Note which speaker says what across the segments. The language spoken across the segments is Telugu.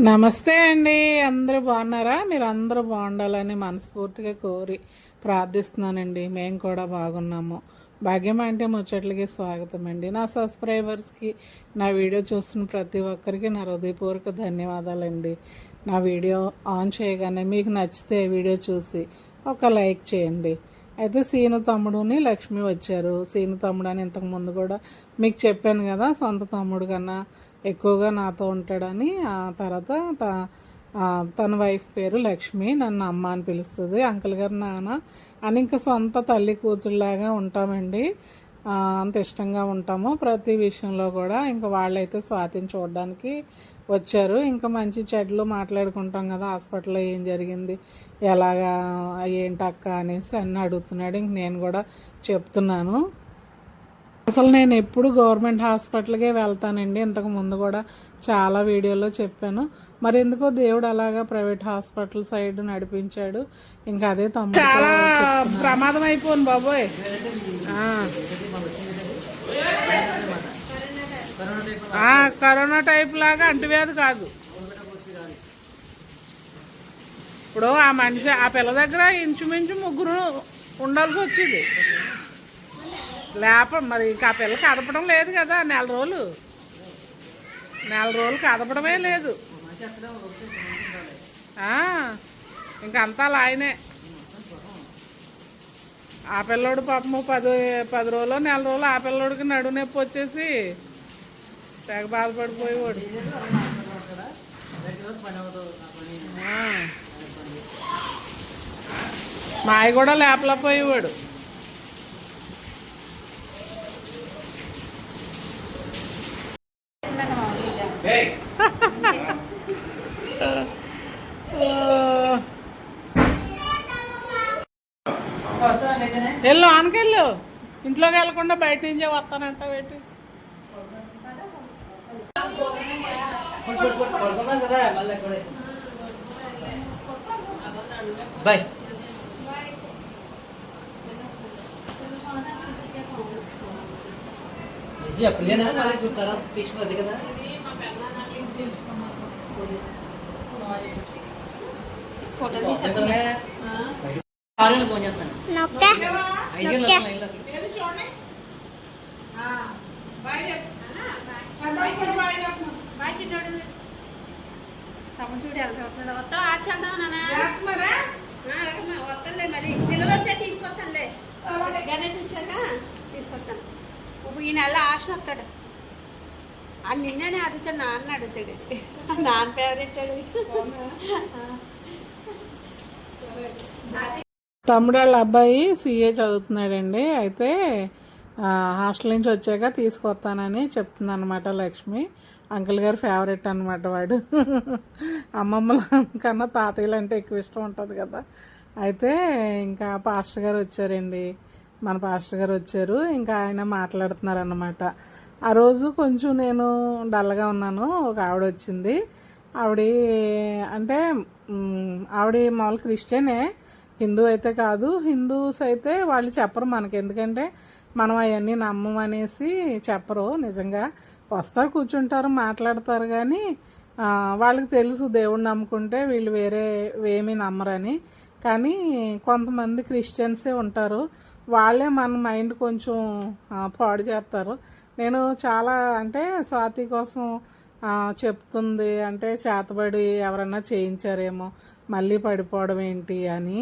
Speaker 1: నమస్తే అండి. అందరూ బాగున్నారా? మీరు అందరూ బాగుండాలని మనస్ఫూర్తిగా కోరి ప్రార్థిస్తున్నానండి. మేము కూడా బాగున్నాము. భాగ్యం అంటే ముచ్చట్లకి స్వాగతం అండి. నా సబ్స్క్రైబర్స్కి నా వీడియో చూస్తున్న ప్రతి ఒక్కరికి నా హృదయపూర్వక ధన్యవాదాలండి. నా వీడియో ఆన్ చేయగానే మీకు నచ్చితే వీడియో చూసి ఒక లైక్ చేయండి. అయితే సీను తమ్ముడుని లక్ష్మి వచ్చారు. సీను తమ్ముడు అని ఇంతకుముందు కూడా మీకు చెప్పాను కదా సొంత తమ్ముడు కన్నా ఎక్కువగా నాతో ఉంటాడని. ఆ తర్వాత త- తన వైఫ్ పేరు లక్ష్మి నన్ను అమ్మ అని పిలుస్తుంది. అంకుల్ గారు నాన్న అని ఇంకా సొంత తల్లి కూతురులాగా ఉంటామండి. అంత ఇష్టంగా ఉంటాము. ప్రతి విషయంలో కూడా ఇంకా వాళ్ళైతే స్వాతిని చూడడానికి వచ్చారు. ఇంకా మంచి చెడ్లు మాట్లాడుకుంటాం కదా హాస్పిటల్లో ఏం జరిగింది ఎలాగా ఏంటక్క అనేసి అన్నీ అడుగుతున్నాడు. ఇంక నేను కూడా చెప్తున్నాను. అసలు నేను ఎప్పుడు గవర్నమెంట్ హాస్పిటల్కే వెళ్తానండి. ఇంతకు ముందు కూడా చాలా వీడియోలో చెప్పాను. మరి ఎందుకో దేవుడు అలాగా ప్రైవేట్ హాస్పిటల్ సైడ్ నడిపించాడు. ఇంకా అదే తమ్ముడు చాలా ప్రమాదం అయిపోను బాబోయ్. కరోనా టైప్ లాగా అంటువ్యాధి కాదు. ఇప్పుడు ఆ మనిషి ఆ పిల్ల దగ్గర ఇంచుమించు ముగ్గురు ఉండాల్సి వచ్చింది. లేప మరి ఇంకా ఆ పిల్ల కదపడం లేదు కదా నెల రోజులు. నెల రోజులు కదపడమే లేదు. ఆ, ఇంక అంతా లాయనే ఆ పిల్లోడు పాపము పది పది రోజులు నెల రోజులు ఆ పిల్లోడికి నడు నొప్పి వచ్చేసి తెగ బాధపడిపోయేవాడు. ఆ. మాయ కూడా లేపలేకపోయేవాడు. వెళ్ళు ఆనకెళ్ళు ఇంట్లోకి వెళ్ళకుండా బయట నుంచే వస్తానంట పెట్టి
Speaker 2: బాయ్. మళ్ళీ చూస్తారా? తీసుకున్నది కదా.
Speaker 3: తమ్ముడు చూడు ఎలా చదువుతున్నాడు. వస్తానులే మరి. పిల్లలు వచ్చా తీసుకొస్తానులే గణేష్ వచ్చాక తీసుకొస్తాను. ఇప్పుడు ఈ నెల ఆశ వస్తాడు. అది నిన్ననే అడుగుతాడు నాన్న అడుగుతాడు. నాన్న ఫేవరెట్
Speaker 1: తమ్ముడు వాళ్ళ అబ్బాయి సీఏ చదువుతున్నాడండి. అయితే హాస్టల్ నుంచి వచ్చాక తీసుకొస్తానని చెప్తుంది అనమాట లక్ష్మి. అంకుల్ గారు ఫేవరెట్ అనమాట వాడు. అమ్మమ్మల కన్నా తాతయ్యలు అంటే ఎక్కువ ఇష్టం ఉంటుంది కదా. అయితే ఇంకా పాస్టర్ గారు వచ్చారండి. మన పాస్టర్ గారు వచ్చారు. ఇంకా ఆయన మాట్లాడుతున్నారు అనమాట ఆ రోజు కొంచెం నేను డల్గా ఉన్నాను. ఒక ఆవిడ వచ్చింది. ఆవిడ అంటే ఆవిడ మామూలు క్రిస్టియనే. హిందూ అయితే కాదు. హిందూస్ అయితే వాళ్ళు చెప్పరు మనకి. ఎందుకంటే మనం అవన్నీ నమ్మమనేసి చెప్పరు నిజంగా. వస్తారు కూర్చుంటారు మాట్లాడతారు కానీ వాళ్ళకి తెలుసు దేవుడిని నమ్ముకుంటే వీళ్ళు వేరే ఏమీ నమ్మరని. కానీ కొంతమంది క్రిస్టియన్సే ఉంటారు. వాళ్ళే మన మైండ్ కొంచెం పాడు చేస్తారు. నేను చాలా అంటే స్వాతి కోసం చెప్తుంది. అంటే చేతబడి ఎవరన్నా చేయించారేమో మళ్ళీ పడిపోవడం ఏంటి అని.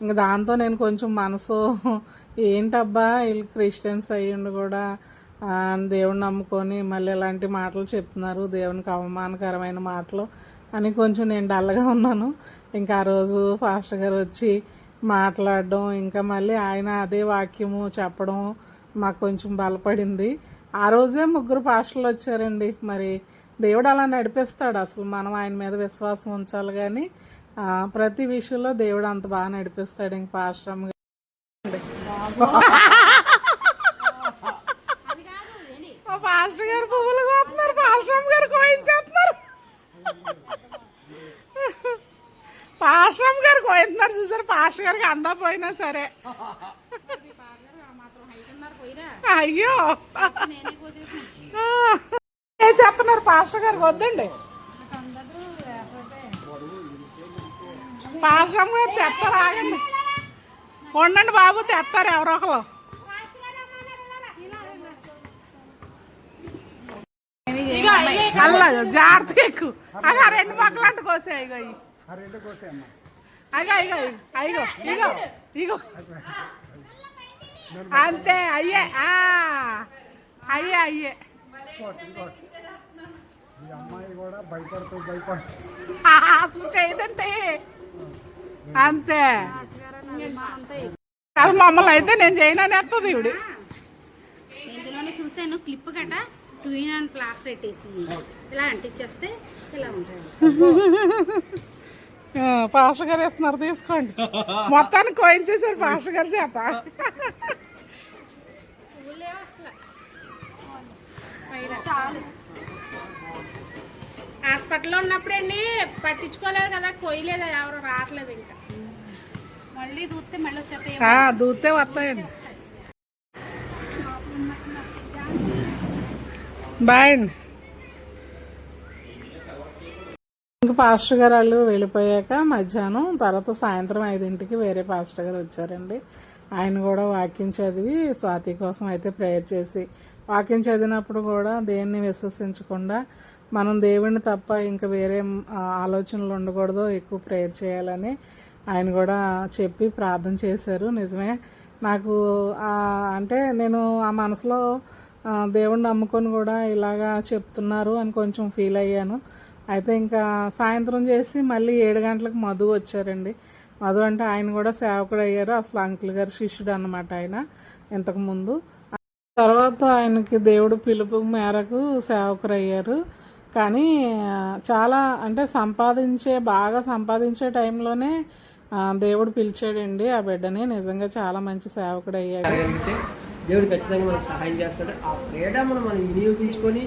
Speaker 1: ఇంక దాంతో నేను కొంచెం మనసు ఏంటబ్బా వీళ్ళు క్రిస్టియన్స్ అయ్యిండు కూడా ఆ, నమ్ముకొని మళ్ళీ ఇలాంటి మాటలు చెప్తున్నారు దేవునికి అవమానకరమైన మాటలు అని కొంచెం నేను డల్గా ఉన్నాను. ఇంకా ఆ రోజు పాస్టర్ గారు వచ్చి మాట్లాడడం ఇంకా మళ్ళీ ఆయన అదే వాక్యము చెప్పడం మాకు కొంచెం బలపడింది. ఆ రోజే ముగ్గురు పాస్టర్లు వచ్చారండి. మరి దేవుడు అలా నడిపిస్తాడు. అసలు మనం ఆయన మీద విశ్వాసం ఉంచాలి కానీ ప్రతి విషయంలో దేవుడు అంత బాగా నడిపిస్తాడు. ఇంక పాశ్రమ పాస్టర్ గారు పువ్వులు కోతున్నారు పాశ్రమ గారు కోయించేస్తున్నారు పాశ్రమ గారు కోయిస్తున్నారు. చూసారు? పాస్టర్ గారికి అందా పోయినా సరే. అయ్యో.
Speaker 3: పోతే
Speaker 1: వేసేస్తున్నారు పాస్టర్ గారికి వద్దండి.
Speaker 3: అందరూ
Speaker 1: పాశ్రం గారు తెస్తారు ఆగండి. ఉండండి బాబు తెస్తారు ఎవరో ఒకరు ఇగో అల్ల జాగ్రత్తగా ఎక్కువ అగా రెండు పక్కల అంటు కోసాయి ఇగో ఇగో ఇగో ఇగో ఇగో. అంతే అయ్యే ఆ, అయ్యే అయ్యే.
Speaker 4: ఈ అమ్మాయి కూడా భయపడుతూ భయపడుతూ
Speaker 1: అంతే. అది మమ్మల్ని అయితే నేను చేయనని ఎత్తది ఇవిడు.
Speaker 3: ఇందులోనే చూసాను క్లిప్ గట టూ ఇన్ అండ్ ప్లాస్ పెట్టేసి. ఇలా అంటించేస్తే ఇలా ఉంటాయి
Speaker 1: పాస్టర్ గారు వేస్తున్నారు తీసుకోండి. మొత్తానికి కోయించేసారు పాస్టర్ గారి చేత.
Speaker 3: చాలు.
Speaker 5: హాస్పిటల్లో ఉన్నప్పుడండి పట్టించుకోలేదు కదా కొయ్యలేదు ఎవరు? రావట్లేదు ఇంకా.
Speaker 3: మళ్ళీ దూస్తే మళ్ళీ వచ్చేస్తాయి.
Speaker 1: దూతే వస్తాయండి. బాయ్ అండి. ఇంక పాస్టర్ గారు వాళ్ళు వెళ్ళిపోయాక మధ్యాహ్నం తర్వాత సాయంత్రం ఐదింటికి వేరే పాస్టర్ గారు వచ్చారండి. ఆయన కూడా వాక్యం చదివి స్వాతి కోసం అయితే ప్రేయర్ చేసి వాక్యం చదివినప్పుడు కూడా దేన్ని విశ్వసించకుండా మనం దేవుణ్ణి తప్ప ఇంకా వేరే ఆలోచనలు ఉండకూడదు. ఎక్కువ ప్రేయర్ చేయాలని ఆయన కూడా చెప్పి ప్రార్థన చేశారు. నిజమే. నాకు అంటే నేను ఆ మనసులో దేవుణ్ణి నమ్ముకొని కూడా ఇలాగా చెప్తున్నారు అని కొంచెం ఫీల్ అయ్యాను. అయితే ఇంకా సాయంత్రం చేసి మళ్ళీ ఏడు గంటలకు మధు వచ్చారండి. మధు అంటే ఆయన కూడా సేవకుడు అయ్యారు. అసలు అంకుల్ గారు శిష్యుడు అనమాట ఆయన ఇంతకుముందు తర్వాత ఆయనకి దేవుడు పిలుపు మేరకు సేవకురయ్యారు. కానీ చాలా అంటే సంపాదించే బాగా సంపాదించే టైంలోనే దేవుడు పిలిచాడండి. ఆ బిడ్డని నిజంగా చాలా మంచి సేవకుడు అయ్యాడు
Speaker 6: దేవుడు ఖచ్చితంగా మనకు సహాయం చేస్తాడు. ఆ ఫ్రీడమ్ను మనం వినియోగించుకొని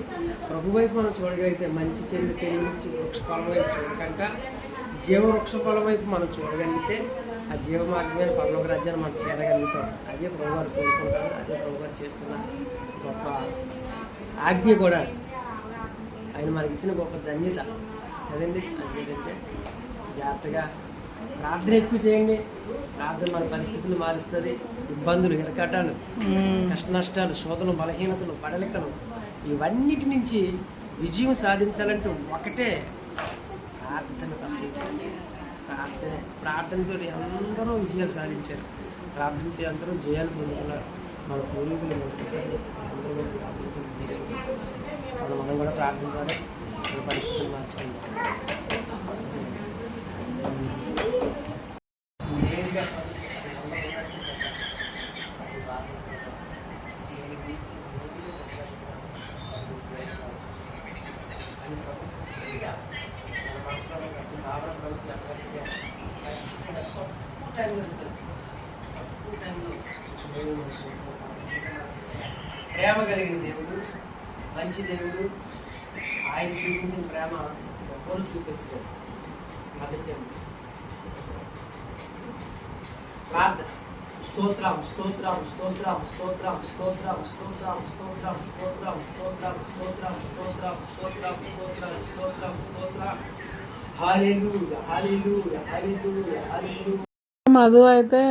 Speaker 6: ప్రభు వైపు మనం చూడగలిగితే మంచి చెడు తెలియనిచ్చి వృక్షఫలం వైపు చూడకంట జీవ వృక్షఫలం వైపు మనం చూడగలిగితే ఆ జీవ మార్గమైన పరలోక రాజ్యాన్ని మనం చేరగలుగుతాం. అదే ప్రభు గారు కోరుకుంటారు అదే ప్రభు గారు చేస్తున్న గొప్ప ఆజ్ఞ కూడా. ఆయన మనకి ఇచ్చిన గొప్ప ధన్యత. కదండి? అదేంటంటే జాగ్రత్తగా ప్రార్థన ఎక్కువ చేయండి. ప్రార్థన మన పరిస్థితులు మారుస్తుంది. ఇబ్బందులు ఇరకాటాలు కష్ట నష్టాలు శోధనలు బలహీనతలు పడలికలు ఇవన్నిటి నుంచి విజయం సాధించాలంటే ఒకటే ప్రార్థన తప్పించండి ప్రార్థనే ప్రార్థనతో అందరూ విజయాలు సాధించారు. ప్రార్థనతో అందరూ జయాలు పొందుకున్నారు. మన పూర్వీకులు అందరూ కూడా మనం కూడా ప్రార్థన ద్వారా మన పరిస్థితులు మార్చుకుంటాం నేరుగా ప్రేమ కలిగిన దేవుడు మంచి దేవుడు ఆయన చూపించిన ప్రేమ ఒక్కరు చూపించలేదు మద్దెచ్చండి ప్రార్థన స్తోత్రం స్తోత్రం స్తోత్రం స్తోత్రం స్తోత్రం స్తోత్రం స్తోత్రం స్తోత్రం స్తోత్రం స్తోత్రం స్తోత్రం స్తోత్రం స్తోత్రం స్తోత్రం స్తోత్రం హల్లెలూయా హల్లెలూయా హల్లెలూయా హల్లెలూయా
Speaker 1: మధు అయితే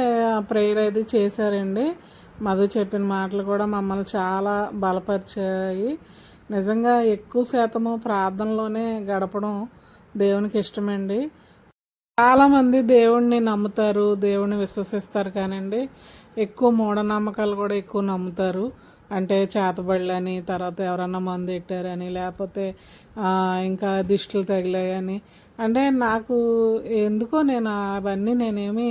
Speaker 1: ప్రేయర్ అయితే చేశారండి మధు చెప్పిన మాటలు కూడా మమ్మల్ని చాలా బలపరిచాయి నిజంగా ఎక్కువ శాతము ప్రార్థనలోనే గడపడం దేవునికి ఇష్టమండి. చాలామంది దేవుణ్ణి నమ్ముతారు దేవుణ్ణి విశ్వసిస్తారు కానండి. ఎక్కువ మూఢనమ్మకాలు కూడా ఎక్కువ నమ్ముతారు. అంటే చేతబళ్ళని తర్వాత ఎవరన్నా మందు పెట్టారని లేకపోతే ఇంకా దిష్టులు తగిలాయని అంటే నాకు ఎందుకో నేను అవన్నీ నేనేమి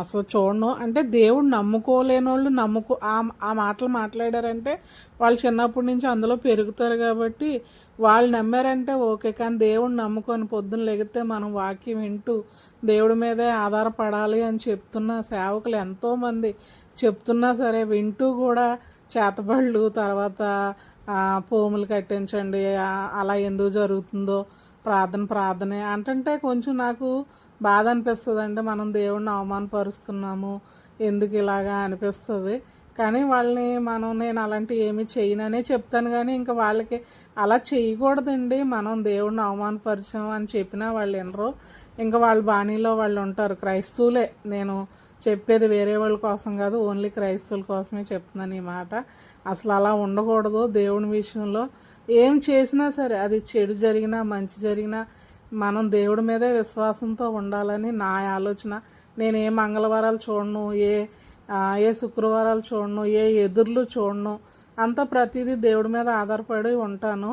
Speaker 1: అసలు చూడను. అంటే దేవుడు నమ్ముకోలేని వాళ్ళు నమ్ముకో ఆ ఆ మాటలు మాట్లాడారంటే వాళ్ళు చిన్నప్పటి నుంచి అందులో పెరుగుతారు కాబట్టి వాళ్ళు నమ్మారంటే ఓకే కానీ దేవుడు నమ్ముకొని పొద్దున్న లెగితే మనం వాక్యం వింటూ దేవుడి మీదే ఆధారపడాలి అని చెప్తున్న సేవకులు ఎంతోమంది చెప్తున్నా సరే వింటూ కూడా చేతబళ్ళు తర్వాత పోములు కట్టించండి అలా ఎందుకు జరుగుతుందో ప్రార్థన ప్రార్థనే అంటుంటే కొంచెం నాకు బాధ అనిపిస్తుంది అండి మనం దేవుడిని అవమానపరుస్తున్నాము ఎందుకు ఇలాగా అనిపిస్తుంది? కానీ వాళ్ళని మనం నేను అలాంటి ఏమి చేయననే చెప్తాను. కానీ ఇంకా వాళ్ళకి అలా చేయకూడదండి. మనం దేవుడిని అవమానపరిచాం అని చెప్పినా వాళ్ళు వినరు. ఇంకా వాళ్ళ బాణీలో వాళ్ళు ఉంటారు. క్రైస్తవులే. నేను చెప్పేది వేరే వాళ్ళ కోసం కాదు ఓన్లీ క్రైస్తవుల కోసమే చెప్తున్నాను ఈ మాట. అసలు అలా ఉండకూడదు దేవుని విషయంలో. ఏం చేసినా సరే అది చెడు జరిగినా మంచి జరిగినా మనం దేవుడి మీదే విశ్వాసంతో ఉండాలని నా ఆలోచన. నేను ఏ మంగళవారాలు చూడను ఏ ఏ శుక్రవారాలు చూడను ఏ ఎదుర్లు చూడను. అంతా ప్రతిదీ దేవుడి మీద ఆధారపడి ఉంటాను.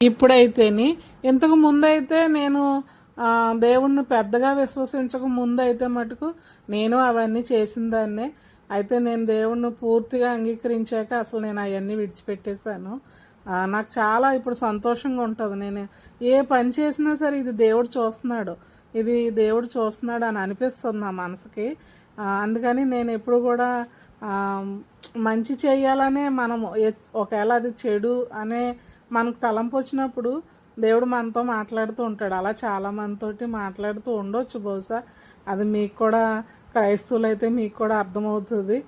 Speaker 1: ఇప్పుడైతేని ఇంతకు ముందైతే నేను దేవుణ్ణి పెద్దగా విశ్వసించక ముందు అయితే మటుకు నేను అవన్నీ చేసిన దాన్నే. అయితే నేను దేవుణ్ణి పూర్తిగా అంగీకరించాక అసలు నేను అవన్నీ విడిచిపెట్టేశాను. నాకు చాలా ఇప్పుడు సంతోషంగా ఉంటుంది. నేను ఏ పని చేసినా సరే ఇది దేవుడు చూస్తున్నాడు. ఇది దేవుడు చూస్తున్నాడు అని అనిపిస్తుంది నా మనసుకి. అందుకని నేను ఎప్పుడు కూడా మంచి చేయాలనే మనము ఒకవేళ అది చెడు అనే మనకు తలంపు వచ్చినప్పుడు దేవుడు మనతో మాట్లాడుతూ ఉంటాడు. అలా చాలా మనతోటి మాట్లాడుతూ ఉండొచ్చు బహుశా. అది మీకు కూడా క్రైస్తవులు అయితే మీకు కూడా అర్థమవుతుంది.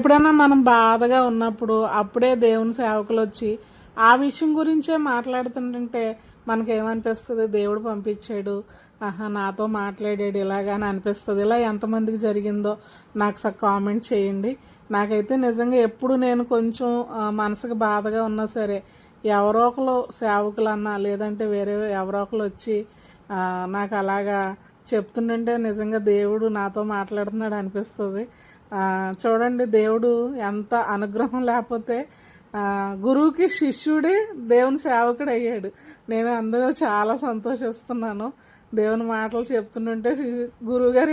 Speaker 1: ఎప్పుడైనా మనం బాధగా ఉన్నప్పుడు అప్పుడే దేవుని సేవకులు వచ్చి ఆ విషయం గురించే మాట్లాడుతుంటే మనకేమనిపిస్తుంది? దేవుడు పంపించాడు. ఆహా నాతో మాట్లాడాడు ఇలాగా అని అనిపిస్తుంది. ఇలా ఎంతమందికి జరిగిందో నాకు స కామెంట్ చేయండి. నాకైతే నిజంగా ఎప్పుడు నేను కొంచెం మనసుకు బాధగా ఉన్నా సరే ఎవరో ఒకరు సేవకులన్నా లేదంటే వేరే ఎవరో ఒకరు వచ్చి నాకు అలాగా చెప్తుండంటే నిజంగా దేవుడు నాతో మాట్లాడుతున్నాడు అనిపిస్తుంది. చూడండి దేవుడు ఎంత అనుగ్రహం లేకపోతే గురువుకి శిష్యుడే దేవుని సేవకుడు అయ్యాడు నేను అందులో చాలా సంతోషిస్తున్నాను. దేవుని మాటలు చెప్తుంటుంటే గురువుగారు గురువు గారు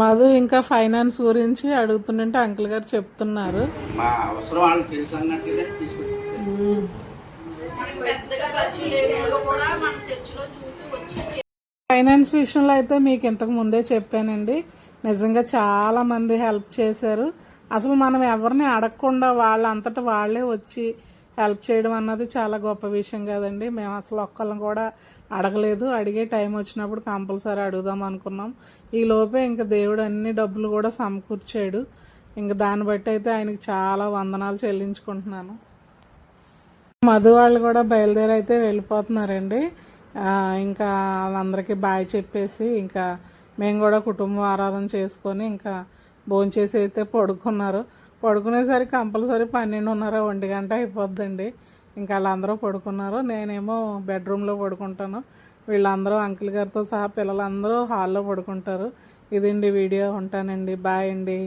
Speaker 1: మధు ఇంకా ఫైనాన్స్ గురించి అడుగుతుంటే అంకుల్ గారు చెప్తున్నారు.
Speaker 7: మా అవసరం వాళ్ళకి తెలుసు
Speaker 3: వచ్చి
Speaker 1: ఫైనాన్స్ విషయంలో అయితే మీకు ఇంతకు ముందే చెప్పానండి. నిజంగా చాలా మంది హెల్ప్ చేశారు. అసలు మనం ఎవరిని అడగకుండా వాళ్ళంతటా వాళ్ళే వచ్చి హెల్ప్ చేయడం అన్నది చాలా గొప్ప విషయం కదండి. మేము అసలు ఒక్కళ్ళని కూడా అడగలేదు. అడిగే టైం వచ్చినప్పుడు కంపల్సరీ అడుగుదాం అనుకున్నాం. ఈ లోపే ఇంకా దేవుడు అన్ని డబ్బులు కూడా సమకూర్చాడు. ఇంకా దాన్ని బట్టి అయితే ఆయనకి చాలా వందనాలు చెల్లించుకుంటున్నాను. మధు వాళ్ళు కూడా బయలుదేరి అయితే వెళ్ళిపోతున్నారండి ఇంకా వాళ్ళందరికీ బాయ్ చెప్పేసి ఇంకా మేము కూడా కుటుంబ ఆరాధన చేసుకొని ఇంకా భోంచేసి అయితే పడుకున్నారు. పడుకునేసరికి కంపల్సరీ పన్నెండున్నర ఒంటి గంట అయిపోద్దండి. ఇంకా వాళ్ళందరూ పడుకున్నారు. నేనేమో బెడ్రూమ్లో పడుకుంటాను. వీళ్ళందరూ అంకుల్ గారితో సహా పిల్లలందరూ హాల్లో పడుకుంటారు. ఇదండి వీడియో ఉంటానండి. బాయ్ అండి.